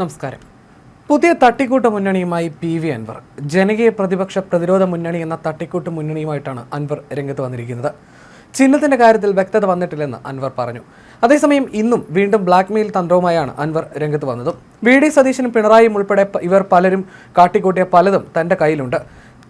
നമസ്കാരം. പുതിയ തട്ടിക്കൂട്ട് മുന്നണിയുമായി പി വി അൻവർ. ജനകീയ പ്രതിപക്ഷ പ്രതിരോധ മുന്നണി എന്ന തട്ടിക്കൂട്ട് മുന്നണിയുമായിട്ടാണ് അൻവർ രംഗത്ത് വന്നിരിക്കുന്നത്. ചിഹ്നത്തിന്റെ കാര്യത്തിൽ വ്യക്തത വന്നിട്ടില്ലെന്ന് അൻവർ പറഞ്ഞു. അതേസമയം ഇന്നും വീണ്ടും ബ്ലാക്ക് മെയിൽ തന്ത്രവുമായാണ് അൻവർ രംഗത്ത് വന്നതും. വി ഡി സതീശനും പിണറായിയും ഉൾപ്പെടെ ഇവർ പലരും കാട്ടിക്കൂട്ടിയ പലതും തന്റെ കയ്യിലുണ്ട്.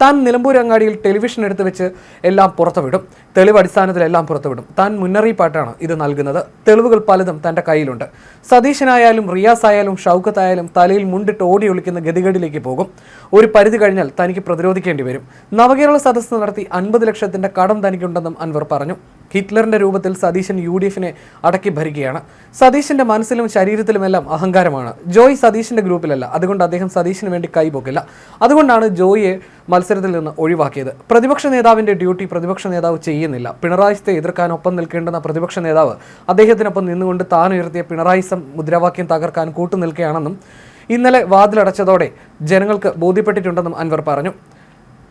താൻ നിലമ്പൂർ അങ്ങാടിയിൽ ടെലിവിഷൻ എടുത്തു വെച്ച് എല്ലാം പുറത്തുവിടും. തെളിവ് അടിസ്ഥാനത്തിൽ എല്ലാം പുറത്തുവിടും. താൻ മുന്നറിയിപ്പായിട്ടാണ് ഇത് നൽകുന്നത്. തെളിവുകൾ പലതും തന്റെ കയ്യിലുണ്ട്. സതീശനായാലും റിയാസ് ആയാലും ഷൗക്കത്ത് ആയാലും തലയിൽ മുണ്ടിട്ട് ഓടി ഒളിക്കുന്ന ഗതികേടിലേക്ക് പോകും. ഒരു പരിധി കഴിഞ്ഞാൽ തനിക്ക് പ്രതിരോധിക്കേണ്ടി വരും. നവകേരള സദസ്സ് നടത്തി അൻപത് ലക്ഷത്തിന്റെ കടം തനിക്കുണ്ടെന്നും അൻവർ പറഞ്ഞു. ഹിറ്റ്ലറിന്റെ രൂപത്തിൽ സതീശൻ യു ഡി എഫിനെ അടക്കി ഭരിക്കുകയാണ്. സതീശന്റെ മനസ്സിലും ശരീരത്തിലുമെല്ലാം അഹങ്കാരമാണ്. ജോയ് സതീശന്റെ ഗ്രൂപ്പിലല്ല. അതുകൊണ്ട് അദ്ദേഹം സതീശന് വേണ്ടി കൈപോക്കില്ല. അതുകൊണ്ടാണ് ജോയിയെ മത്സരത്തിൽ നിന്ന് ഒഴിവാക്കിയത്. പ്രതിപക്ഷ നേതാവിന്റെ ഡ്യൂട്ടി പ്രതിപക്ഷ നേതാവ് ചെയ്യുന്നില്ല. പിണറായിസത്തെ എതിർക്കാൻ ഒപ്പം നിൽക്കേണ്ടുന്ന പ്രതിപക്ഷ നേതാവ് അദ്ദേഹത്തിനൊപ്പം നിന്നുകൊണ്ട് താൻ ഉയർത്തിയ പിണറായിസം മുദ്രാവാക്യം തകർക്കാൻ കൂട്ടുനിൽക്കുകയാണെന്നും ഇന്നലെ വാതിലടച്ചതോടെ ജനങ്ങൾക്ക് ബോധ്യപ്പെട്ടിട്ടുണ്ടെന്നും അൻവർ പറഞ്ഞു.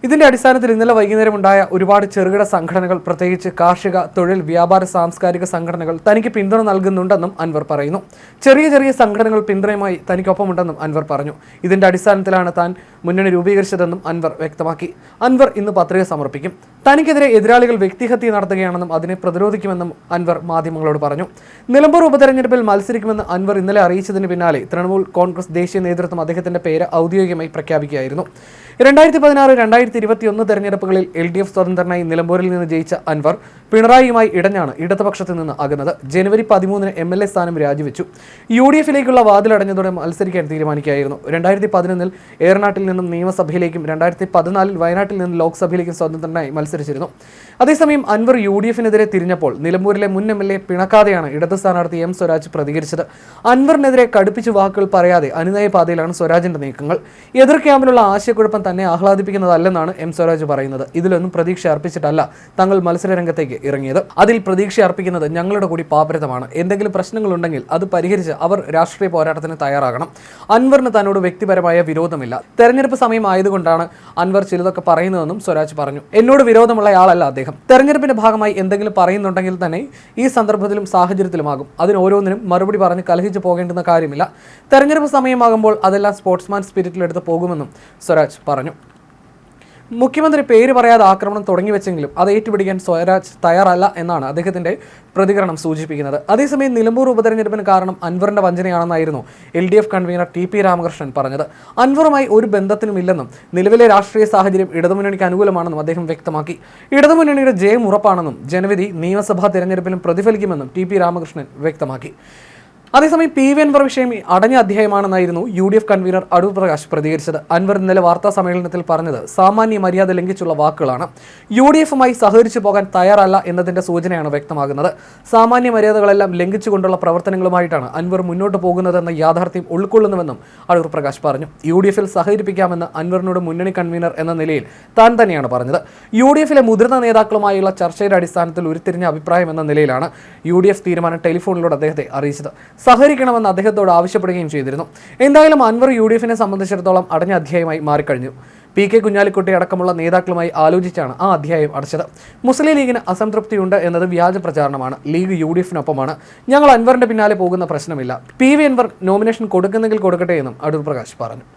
ഇതിന്റെ അടിസ്ഥാനത്തിൽ ഇന്നലെ വൈകുന്നേരം ഉണ്ടായ ഒരുപാട് ചെറുകിട സംഘടനകൾ പ്രത്യേകിച്ച് കാർഷിക തൊഴിൽ വ്യാപാര സാംസ്കാരിക സംഘടനകൾ തനിക്ക് പിന്തുണ നൽകുന്നുണ്ടെന്നും അൻവർ പറയുന്നു. ചെറിയ ചെറിയ സംഘടനകൾ പിന്തുണയുമായി തനിക്കൊപ്പമുണ്ടെന്നും അൻവർ പറഞ്ഞു. ഇതിന്റെ അടിസ്ഥാനത്തിലാണ് താൻ മുന്നണി രൂപീകരിച്ചതെന്നും അൻവർ വ്യക്തമാക്കി. അൻവർ ഇന്ന് പത്രിക സമർപ്പിക്കും. തനിക്കെതിരെ എതിരാളികൾ വ്യക്തിഹത്യ നടത്തുകയാണെന്നും അതിനെ പ്രതിരോധിക്കുമെന്നും അൻവർ മാധ്യമങ്ങളോട് പറഞ്ഞു. നിലമ്പൂർ ഉപതെരഞ്ഞെടുപ്പിൽ മത്സരിക്കുമെന്ന് അൻവർ ഇന്നലെ അറിയിച്ചതിന് പിന്നാലെ തൃണമൂൽ കോൺഗ്രസ് ദേശീയ നേതൃത്വം അദ്ദേഹത്തിന്റെ പേര് ഔദ്യോഗികമായി പ്രഖ്യാപിക്കുകയായിരുന്നു. രണ്ടായിരത്തി പതിനാറ് രണ്ടായിരത്തി ഇരുപത്തി ഒന്ന് തെരഞ്ഞെടുപ്പുകളിൽ എൽ ഡി എഫ് സ്വതന്ത്രനായി നിലമ്പൂരിൽ നിന്ന് ജയിച്ച അൻവർ പിണറായിയുമായി ഇടഞ്ഞാണ് ഇടതുപക്ഷത്ത് നിന്ന് അകന്നത്. ജനുവരി പതിമൂന്നിന് എം എൽ എ സ്ഥാനം രാജിവെച്ചു. യു ഡി എഫിലേക്കുള്ള വാതിലടഞ്ഞതോടെ മത്സരിക്കാൻ തീരുമാനിക്കുകയായിരുന്നു. രണ്ടായിരത്തി പതിനൊന്നിൽ ഏറനാട്ടിൽ നിന്നും നിയമസഭയിലേക്കും രണ്ടായിരത്തി പതിനാലിൽ വയനാട്ടിൽ നിന്നും ലോക്സഭയിലേക്കും സ്വതന്ത്രനായി മത്സരിച്ചിരുന്നു. അതേസമയം അൻവർ യു ഡി എഫിനെതിരെ തിരിഞ്ഞപ്പോൾ നിലമ്പൂരിലെ മുൻ എം എൽ എ പിണക്കാതെയാണ് ഇടത് സ്ഥാനാർത്ഥി എം സ്വരാജ് പ്രതികരിച്ചത്. അൻവറിനെതിരെ കടുപ്പിച്ച് വാക്കുകൾ പറയാതെ അനുനയ പാതയിലാണ് സ്വരാജിന്റെ നീക്കങ്ങൾ. എതിർ ക്യാമ്പിലുള്ള ആശയക്കുഴപ്പം തന്നെ ആഹ്ലാദിപ്പിക്കുന്നതല്ലെന്നാണ് എം സ്വരാജ് പറയുന്നത്. ഇതിലൊന്നും പ്രതീക്ഷ അർപ്പിച്ചിട്ടല്ല തങ്ങൾ മത്സരരംഗത്തേക്ക് ഇറങ്ങിയത്. അതിൽ പ്രതീക്ഷ അർപ്പിക്കുന്നത് ഞങ്ങളുടെ കൂടി പാപരതമാണ്. എന്തെങ്കിലും പ്രശ്നങ്ങളുണ്ടെങ്കിൽ അത് പരിഹരിച്ച് അവർ രാഷ്ട്രീയ പോരാട്ടത്തിന് തയ്യാറാകണം. അൻവറിന് തന്നോട് വ്യക്തിപരമായ വിരോധമില്ല. തെരഞ്ഞെടുപ്പ് സമയം ആയതുകൊണ്ടാണ് അൻവർ ചിലതൊക്കെ പറയുന്നതെന്നും സ്വരാജ് പറഞ്ഞു. എന്നോട് വിരോധമുള്ളയാളല്ല അദ്ദേഹം. തെരഞ്ഞെടുപ്പിന്റെ ഭാഗമായി എന്തെങ്കിലും പറയുന്നുണ്ടെങ്കിൽ തന്നെ ഈ സന്ദർഭത്തിലും സാഹചര്യത്തിലുമാകും. അതിന് ഓരോന്നിനും മറുപടി പറഞ്ഞ് കലഹിച്ചു പോകേണ്ടുന്ന കാര്യമില്ല. തെരഞ്ഞെടുപ്പ് സമയമാകുമ്പോൾ അതെല്ലാം സ്പോർട്സ്മാൻ സ്പിരിറ്റിലെടുത്ത് പോകുമെന്നും സ്വരാജ് പറഞ്ഞു. മുഖ്യമന്ത്രി പേര് പറയാതെ ആക്രമണം തുടങ്ങിവെച്ചെങ്കിലും അത് ഏറ്റുപിടിക്കാൻ സ്വരാജ് തയ്യാറല്ല എന്നാണ് അദ്ദേഹത്തിന്റെ പ്രതികരണം സൂചിപ്പിക്കുന്നത്. അതേസമയം നിലമ്പൂർ ഉപതെരഞ്ഞെടുപ്പിന് കാരണം അൻവറിന്റെ വഞ്ചനയാണെന്നായിരുന്നു L D F convener T P Ramakrishnan പറഞ്ഞത്. അൻവറുമായി ഒരു ബന്ധത്തിനുമില്ലെന്നും നിലവിലെ രാഷ്ട്രീയ സാഹചര്യം ഇടതുമുന്നണിക്ക് അനുകൂലമാണെന്നും അദ്ദേഹം വ്യക്തമാക്കി. ഇടതുമുന്നണിയുടെ ജയം ഉറപ്പാണെന്നും ജനവിധി നിയമസഭാ തെരഞ്ഞെടുപ്പിലും പ്രതിഫലിക്കുമെന്നും ടി പി രാമകൃഷ്ണൻ വ്യക്തമാക്കി. അതേസമയം പി വി അൻവർ വിഷയം അടഞ്ഞ അധ്യായമാണെന്നായിരുന്നു U D F convener Adoor Prakash പ്രതികരിച്ചത്. അൻവർ ഇന്നലെ വാർത്താ സമ്മേളനത്തിൽ പറഞ്ഞത് സാമാന്യ മര്യാദ ലംഘിച്ചുള്ള വാക്കുകളാണ്. യു ഡി എഫുമായി സഹകരിച്ചു പോകാൻ തയ്യാറല്ല എന്നതിന്റെ സൂചനയാണ് വ്യക്തമാകുന്നത്. സാമാന്യ മര്യാദകളെല്ലാം ലംഘിച്ചുകൊണ്ടുള്ള പ്രവർത്തനങ്ങളുമായിട്ടാണ് അൻവർ മുന്നോട്ട് പോകുന്നതെന്ന യാഥാർത്ഥ്യം ഉൾക്കൊള്ളുന്നുവെന്നും അടൂർ പ്രകാശ് പറഞ്ഞു. യു ഡി എഫിൽ സഹകരിപ്പിക്കാമെന്ന് അൻവറിനോട് മുന്നണി കൺവീനർ എന്ന നിലയിൽ താൻ തന്നെയാണ് പറഞ്ഞത്. യു ഡി എഫിലെ മുതിർന്ന നേതാക്കളുമായുള്ള ചർച്ചയുടെ അടിസ്ഥാനത്തിൽ ഉരുത്തിരിഞ്ഞ അഭിപ്രായം എന്ന നിലയിലാണ് യു ഡി എഫ് തീരുമാനം ടെലിഫോണിലൂടെ അദ്ദേഹത്തെ അറിയിച്ചത്. സഹകരിക്കണമെന്ന് അദ്ദേഹത്തോട് ആവശ്യപ്പെടുകയും ചെയ്തിരുന്നു. എന്തായാലും അൻവർ യു ഡി എഫിനെ സംബന്ധിച്ചിടത്തോളം അടഞ്ഞ അധ്യായമായി മാറിക്കഴിഞ്ഞു. പി കെ കുഞ്ഞാലിക്കുട്ടി അടക്കമുള്ള നേതാക്കളുമായി ആലോചിച്ചാണ് ആ അധ്യായം അടച്ചത്. മുസ്ലിം ലീഗിന് അസംതൃപ്തിയുണ്ട് എന്നത് വ്യാജ പ്രചാരണമാണ്. ലീഗ് യു ഡി എഫിനൊപ്പമാണ്. ഞങ്ങൾ അൻവറിന്റെ പിന്നാലെ പോകുന്ന പ്രശ്നമില്ല. പി വി അൻവർ നോമിനേഷൻ കൊടുക്കുന്നെങ്കിൽ കൊടുക്കട്ടെ എന്നും അടൂർ പ്രകാശ് പറഞ്ഞു.